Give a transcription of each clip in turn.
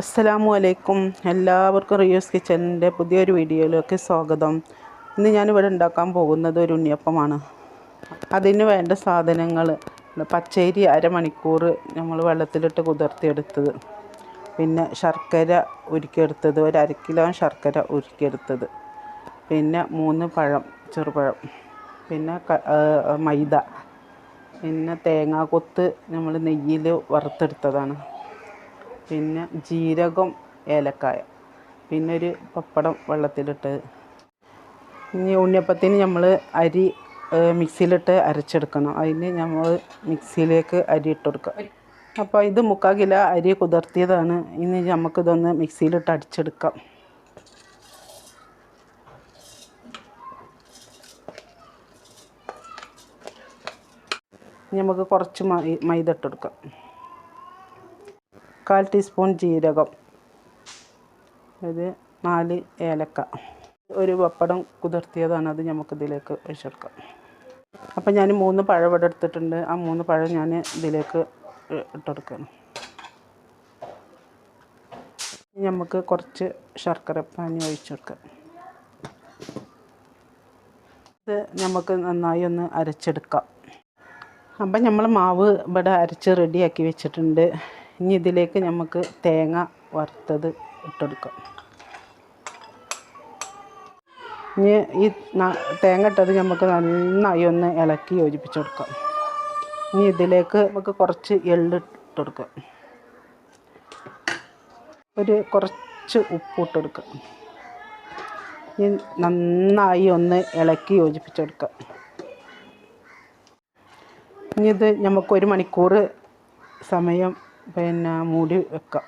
അസ്സലാമു അലൈക്കും. എല്ലാവർക്കും റിയൂസ് കിച്ചണിന്റെ പുതിയൊരു വീഡിയോയിലേക്ക് സ്വാഗതം. ഇന്ന് ഞാനിവിടെ ഉണ്ടാക്കാൻ പോകുന്നത് ഒരു ഉണ്ണിയപ്പമാണ്. അതിന് വേണ്ട സാധനങ്ങൾ പച്ചരി അരമണിക്കൂർ നമ്മൾ വെള്ളത്തിലിട്ട് കുതിർത്തിയെടുത്തത്. പിന്നെ ശർക്കര ഉരുക്കിയെടുത്തത് ഒരു അര കിലോ ശർക്കര ഉരുക്കിയെടുത്തത്. പിന്നെ മൂന്ന് പഴം ചെറുപഴം. പിന്നെ മൈദ. പിന്നെ തേങ്ങാക്കൊത്ത് നമ്മൾ നെയ്യിൽ വറുത്തെടുത്തതാണ്. പിന്നെ ജീരകം ഏലക്കായ. പിന്നെ ഒരു പപ്പടം വെള്ളത്തിലിട്ട്. ഇനി ഉണ്ണിയപ്പത്തിന് നമ്മൾ അരി മിക്സിയിലിട്ട് അരച്ചെടുക്കണം. അതിന് നമ്മൾ മിക്സിയിലേക്ക് അരി ഇട്ട് അപ്പോൾ ഇത് മുക്കാൽ കിലോ അരി കുതിർത്തിയതാണ്. ഇനി നമുക്കിതൊന്ന് മിക്സിയിലിട്ട് അടിച്ചെടുക്കാം. നമുക്ക് കുറച്ച് മൈ- മൈദ ഇട്ട് കൊടുക്കാം. കാൽ ടീസ്പൂൺ ജീരകം. ഇത് നാല് ഏലക്ക. ഒരു പപ്പടം കുതിർത്തിയതാണ് അത് നമുക്കിതിലേക്ക് ഒഴിച്ചെടുക്കാം. അപ്പം ഞാൻ മൂന്ന് പഴം ഇവിടെ എടുത്തിട്ടുണ്ട്. ആ മൂന്ന് പഴം ഞാൻ ഇതിലേക്ക് ഇട്ടെടുക്കണം. നമുക്ക് കുറച്ച് ശർക്കര പാനി ഒഴിച്ചെടുക്കാം. ഇത് നമുക്ക് നന്നായി ഒന്ന് അരച്ചെടുക്കാം. അപ്പം നമ്മൾ മാവ് ഇവിടെ അരച്ച് റെഡിയാക്കി വെച്ചിട്ടുണ്ട്. ഇനി ഇതിലേക്ക് നമുക്ക് തേങ്ങ വറുത്തത് ഇട്ടെടുക്കാം. ഇനി ഈ തേങ്ങ ഇട്ടത് നമുക്ക് നന്നായി ഒന്ന് ഇളക്കി യോജിപ്പിച്ച് കൊടുക്കാം ഇനി ഇതിലേക്ക് നമുക്ക് കുറച്ച് എള്ള് ഇട്ട് കൊടുക്കാം ഒരു കുറച്ച് ഉപ്പ് ഇട്ട് കൊടുക്കാം ഇനി നന്നായി ഒന്ന് ഇളക്കി യോജിപ്പിച്ചെടുക്കാം. ഇനി ഇത് നമുക്ക് ഒരു മണിക്കൂർ സമയം പിന്നെ മൂടി വെക്കാം.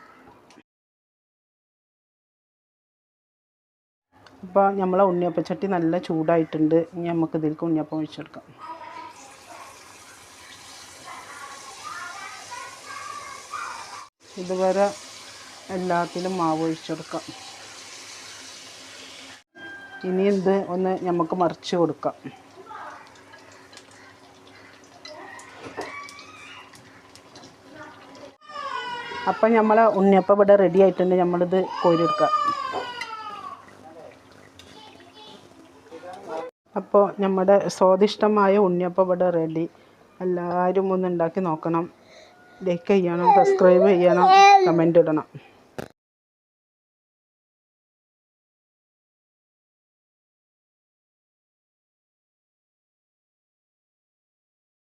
അപ്പോൾ നമ്മളെ ഉണ്ണിയപ്പച്ചട്ടി നല്ല ചൂടായിട്ടുണ്ട്. ഇനി നമുക്ക് ഇതിലേക്ക് ഉണ്ണിയപ്പം ഒഴിച്ചെടുക്കാം. ഇതുവരെ എല്ലാത്തിലും മാവ് ഒഴിച്ചെടുക്കാം. ഇനി ഇത് ഒന്ന് നമുക്ക് മറിച്ച് കൊടുക്കാം. അപ്പം നമ്മൾ ഉണ്ണിയപ്പം ഇവിടെ റെഡി ആയിട്ടുണ്ട് നമ്മളിത് കോരിയെടുക്കാം അപ്പോൾ നമ്മുടെ സ്വാദിഷ്ടമായ ഉണ്ണിയപ്പം ഇവിടെ റെഡി എല്ലാവരും ഒന്ന് ഉണ്ടാക്കി നോക്കണം. ലൈക്ക് ചെയ്യണം സബ്സ്ക്രൈബ് ചെയ്യണം കമന്റ് ഇടണം.